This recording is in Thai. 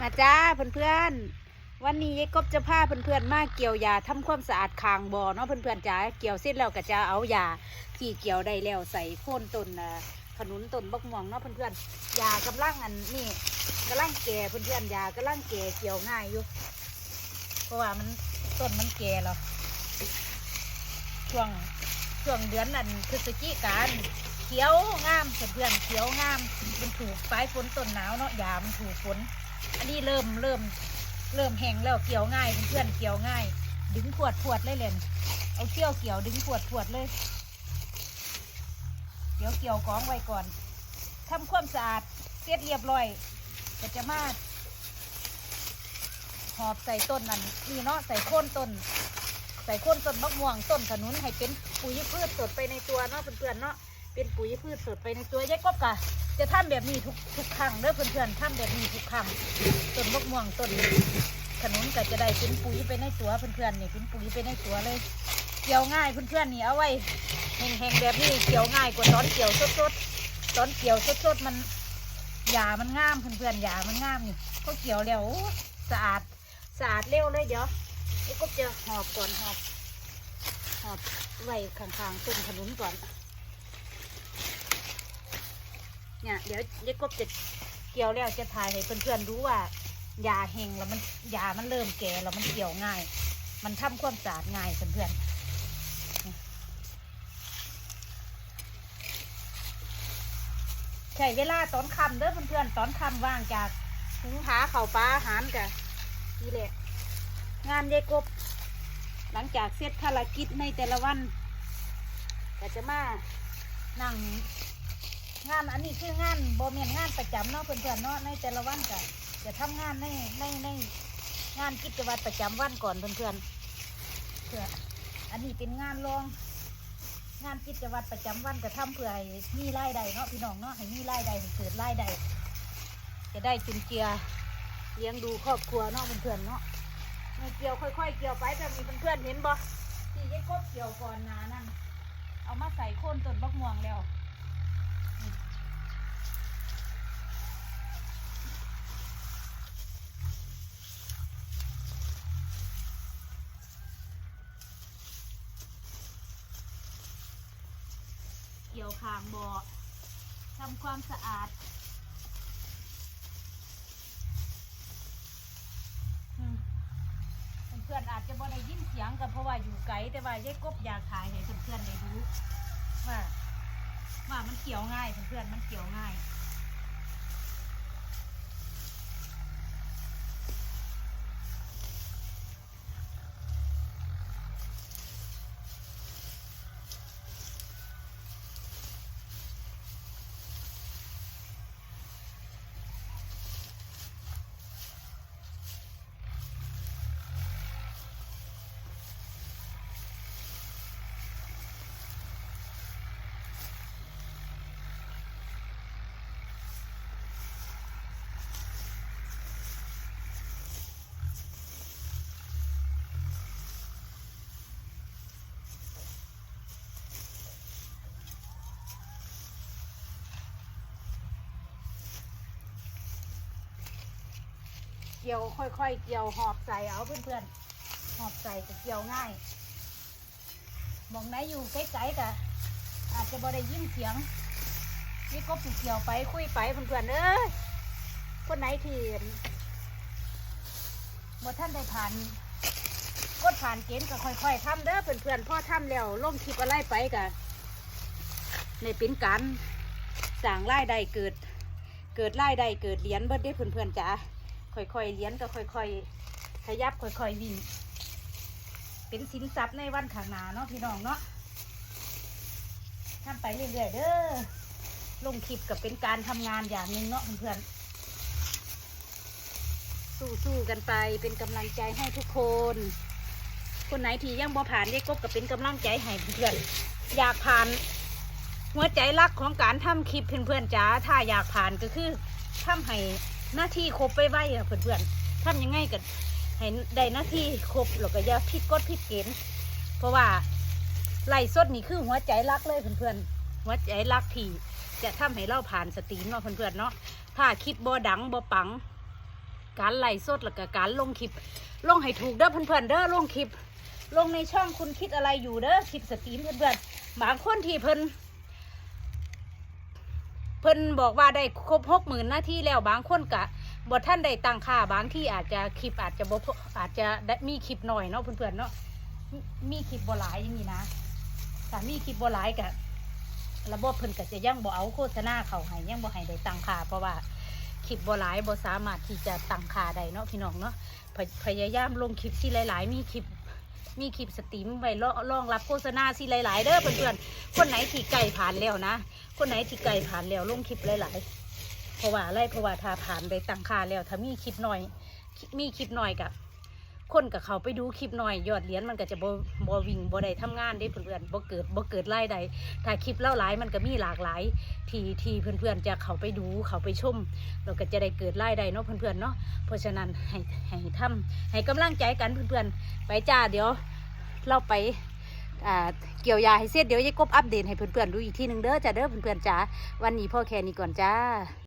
มาจ้าเพื่อนๆ วันนี้ยายกบจะพาเพื่อนๆมาเกี่ยวยาทำความสะอาดคางบ่อเนาะเพื่อนๆจ้าเกี่ยวเสร็จแล้วก็จะเอายาที่เกี่ยวได้แล้วใส่โค่นต้นขนุนต้นบักม่วงเนาะเพื่อนๆยากำลังอันนี่กำลังแก่เพื่อนๆยากำลังแก่เกี่ยวง่ายอยู่ เพราะว่ามันต้นมันแก่แล้วช่วงช่วงเดือนนั้นพฤศจิกาเขียวงามเพื่อนๆเขียวงามมันถูกปลายฝนต้นหนาวเนาะยามันถูกฝน อันนี้เริ่มเริ่มเริ่มแห้งแล้วเกี่ยวง่ายเพื่อนๆเกี่ยวง่าย ดึงขวดขวดเลยเลยเอาเกี่ยวเกี่ยวดึงขวดขวดเลย เดี๋ยวเกี่ยวกองไว้ก่อนทำความสะอาดเสร็จเรียบร้อยก็จะมาหอบใส่ต้นนั่นนี่เนาะใส่โค่นต้น ใส่โค่นต้นมะม่วงต้นขนุนให้เป็นปุ๋ยพืชสดไปในตัวเนาะเพื่อนๆเนาะ เป็นปุ๋ยพืชสดไปในตัวยายกบกะจะทำแบบนี้ทุกทุกครั้งเด้อเพื่อนๆทำแบบนี้ทุกครั้งต้นมะม่วงต้นขนุนก็จะได้เป็นปุ๋ยไปในตัวเพื่อนๆนี่เป็นปุ๋ยไปในตัวเลย เกี่ยวง่ายเพื่อนๆนี่เอาไว้แห้งๆแบบนี้เกี่ยวง่ายกว่าตอนเกี่ยวสดๆตอนเกี่ยวสดๆมันหญ้ามันงามเพื่อนๆหญ้ามันงามนี่เขาเกี่ยวแล้วสะอาดสะอาดเร็วเลยเดี๋ยวไอ้กบจะหอบก่อนหอบหอบไว้ข้างๆต้นขนุนก่อน เนี่ย เดี๋ยวยายกบจะเกี่ยวแล้วจะถ่ายให้เพื่อนๆดูว่ายาเฮงแล้วมันยามันเริ่มแก่แล้วมันเกี่ยวง่าย มันทำความสะอาดง่ายเพื่อนๆใช่เวลาตอนค่ำเด้อเพื่อนๆตอนค่ำว่างจากหุงหาเข่าปลาอาหารกันนี่แหละ งานยายกบ หลังจากเสร็จภารกิจในแต่ละวันก็จะมานั่ง งานอันนี้คืองานโบเมียนงานประจำเนาะเพื่อนๆเนาะในแต่ละวันก็จะทำงานในในในงานกิจวัตรประจำวันก่อนเพื่อนๆเพื่ออันนี้เป็นงานรอง งานกิจวัตรประจำวันก็ทำเพื่อให้มีรายได้เนาะพี่น้องเนาะให้มีรายได้เกิดรายได้จะได้จุนเจือเลี้ยงดูครอบครัวเนาะเพื่อนๆเนาะเนี่ยเกี่ยวค่อยๆ เกี่ยวไปแบบนี้เพื่อนๆเห็นบ่ที่ยายกบเกี่ยวก่อนนานั่นเอามาใส่โค่นต้นบักม่วงแล้ว กี่ยวคางบ่อทำความสะอาดอืมเพื่อนอาจจะบ่ได้ยินเสียงกันเพราะว่าอยู่ไกลแต่ว่ายายกบอยากถ่ายให้เพื่อนๆได้ดูว่าว่ามันเกี่ยวง่ายเพื่อนๆมันเกี่ยวง่าย กี่ยวค่อย ๆ เกี่ยวหอบใส่เอาเพื่อนๆหอบใส่จะเกี่ยวง่ายมองไหนอยู่ใกล้ๆแต่อาจจะบ่ได้ยินเสียงนี่ก็ปิดเกี่ยวไปคุยไปเพื่อนๆเอ้ยคนไหนที่บ่ท่านได้ผ่านกดผ่านเกณฑ์ก็ค่อยๆทำเด้อเพื่อนๆพ่อทำแล้วลงคลิปอะไรไปกันในเป็นการสั่งรายได้เกิด เกิดรายได้เกิดเหรียญเบิดได้เพื่อนๆจ้า ค่อยๆเลี้ยนก็ค่อยๆขยับค่อยๆวิ่งเป็นสินทรัพย์ในวันข้างหน้าเนาะพี่น้องเนาะทำไปเรื่อยๆเด้อลงคลิปกับเป็นการทำงานอย่างหนึ่งเนาะเพื่อนๆสู้ๆกันไปเป็นกำลังใจให้ทุกคน คนไหนที่ยังบ่ผ่านเรียกกบกับเป็นกำลังใจให้เพื่อนๆอยากผ่าน หัวใจรักของการทำคลิปเพื่อนๆจ้าถ้าอยากผ่านก็คือทำให้ หน้าที่ครบไปไว้อะเพื่อนๆทำยังไงกันให้ได้หน้าที่ครบแล้วก็อย่าผิดกฎผิดเกณฑ์เพราะว่าไล่สดนี่คือหัวใจรักเลยเพื่อนๆหัวใจรักที่จะทำให้เราผ่านสตรีมเนาะเพื่อนๆเนาะถ้าคลิปบ่ดังบ่ปัง การไล่สดแล้วก็การลงคลิป ลงให้ถูกเด้อเพื่อนๆเด้อลงคลิป ลงในช่องคุณคิดอะไรอยู่เด้อคลิปสตรีมเพื่อนๆบางคนที่เพิ่น เพิ่นบอกว่าได้ครบหกหมื่นหน้าที่แล้วบางคนกะบทท่านได้ตั้งค่าบางที่อาจจะคลิปอาจจะบออาจจะมีคลิปหน่อยเนาะเพื่อนๆเนาะมีคลิปบ่หลายอย่างนี้นะถ้ามีคลิปบ่หลายกะระบบเพิ่นก็จะยังบ่เอาโฆษณาเขาให้ยังบ่ให้ได้ตั้งค่าเพราะว่าคลิปบ่หลายบ่สามารถที่จะตั้งค่าได้เนาะพี่น้องเนาะพยายามลงคลิปที่หลาย ๆ มีคลิปมีคลิปสตรีมไว้รองรับโฆษณาสิหลาย ๆ เด้อเพื่อนๆคนไหนที่ไก่ผ่านแล้วนะ คนไหนที่ไก่ผ่านแล้วลงคลิปหลายๆเพราะว่าอะไรเพราะว่าถ้าผ่านไปตั้งค่าแล้วถ้ามีคลิปหน่อยมีคลิปหน่อยกับคนกับเขาไปดูคลิปหน่อยยอดเหรียญมันก็จะบ่บวิ่งบ่ได้ทำงานเด้เพื่อนๆบ่เกิดบ่เกิดรายได้ถ้าคลิปเล่าหลายมันก็มีหลากหลายทีทีเพื่อนๆจะเขาไปดูเขาไปชมเราก็จะได้เกิดรายได้เนาะเพื่อนๆเนาะเพราะฉะนั้นให้ให้ทำให้กำลังใจกันเพื่อนๆไปจ้าเดี๋ยวเราไป เกี่ยวยาให้เสร็จเดี๋ยวยายกบอัปเดตให้เพื่อนๆดูอีกทีหนึ่งเด้อจ้าเด้อเพื่อนๆจ้าวันนี้พ่อแค่นี้ก่อนจ้า